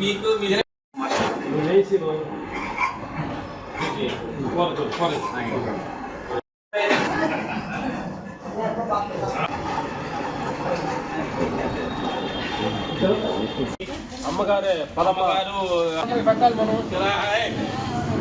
మీకు మీ అమ్మగారే పదమ్మ. అమ్మగారు పెట్టాలి మనం.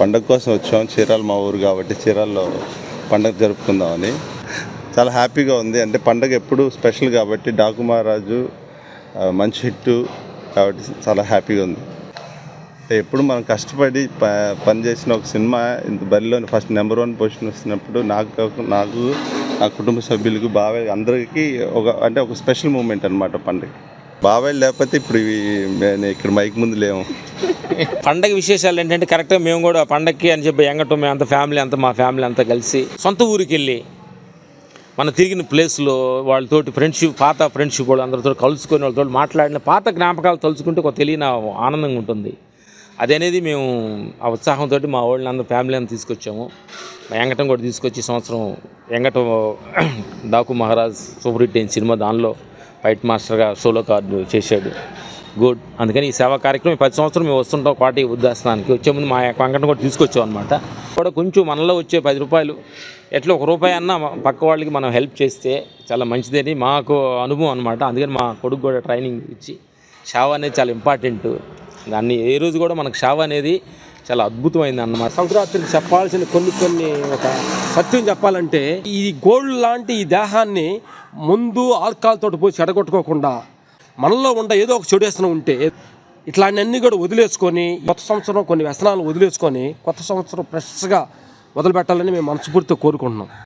పండగ కోసం వచ్చాం. చీరాల మా ఊరు కాబట్టి చీరాల్లో పండగ జరుపుకుందామని. చాలా హ్యాపీగా ఉంది. అంటే పండగ ఎప్పుడు స్పెషల్ కాబట్టి డాకు మహారాజు మంచి హిట్ కాబట్టి చాలా హ్యాపీగా ఉంది. ఎప్పుడు మనం కష్టపడి ప పని చేసిన ఒక సినిమా ఇంత బరిలోని ఫస్ట్ నెంబర్ వన్ పొజిషన్ వస్తున్నప్పుడు నాకు నాకు నా కుటుంబ సభ్యులకు బాగా అందరికీ ఒక అంటే ఒక స్పెషల్ మూమెంట్ అనమాట పండుగ. బాబాయ్ లేకపోతే ఇప్పుడు ఇవి- నేను ఇక్కడ మైక్ ముందు లేము. పండగ విశేషాలు ఏంటంటే కరెక్ట్గా మేము కూడా పండగకి అని చెప్పి ఎంగటం మేము అంత ఫ్యామిలీ అంతా మా ఫ్యామిలీ అంతా కలిసి సొంత ఊరికి వెళ్ళి మన తిరిగిన ప్లేస్లో వాళ్ళతోటి ఫ్రెండ్షిప్ పాత ఫ్రెండ్షిప్ వాళ్ళు అందరితో కలుసుకొని వాళ్ళతో మాట్లాడిన పాత జ్ఞాపకాలు తలుచుకుంటే ఒక తెలియని ఆనందంగా ఉంటుంది. అది అనేది మేము ఆ ఉత్సాహంతో మా వాళ్ళని అందరూ ఫ్యామిలీ అంతా తీసుకొచ్చాము. మా ఎంగటం కూడా తీసుకొచ్చి సంవత్సరం ఎంగటం డాకు మహారాజ్ సూపర్ హిట్ అయిన సినిమా దానిలో ఫైట్ మాస్టర్గా సోలో కార్డు చేశాడు. గుడ్. అందుకని ఈ సేవా కార్యక్రమం ఈ పది సంవత్సరం మేము వస్తుంటాం కోటి ఉద్దాసనానికి వచ్చే ముందు మా యొక్క వెంకటను కూడా తీసుకొచ్చాం అనమాట కూడా కొంచెం మనలో వచ్చే పది రూపాయలు ఎట్లా ఒక రూపాయి అన్నా పక్క వాళ్ళకి మనం హెల్ప్ చేస్తే చాలా మంచిదని మాకు అనుభవం అనమాట అందుకని మా కొడుకు కూడా ట్రైనింగ్ ఇచ్చి షావ అనేది చాలా ఇంపార్టెంట్. దాన్ని ఏ రోజు కూడా మనకు షావ అనేది చాలా అద్భుతమైంది అన్నమాట. సంక్రాంతికి చెప్పాల్సిన కొన్ని కొన్ని ఒక సత్యం చెప్పాలంటే ఈ గోల్డ్ లాంటి ఈ దేహాన్ని ముందు ఆల్కహాల్ తోటి పోయి చెడగొట్టుకోకుండా మనలో ఉండ ఏదో ఒక చెడు ఉంటే ఇట్లాంటివన్నీ కూడా వదిలేసుకొని కొత్త సంవత్సరం కొన్ని వ్యసనాలు వదిలేసుకొని కొత్త సంవత్సరం ఫ్రెష్గా మొదలుపెట్టాలని మేము మనస్ఫూర్తిగా కోరుకుంటున్నాం.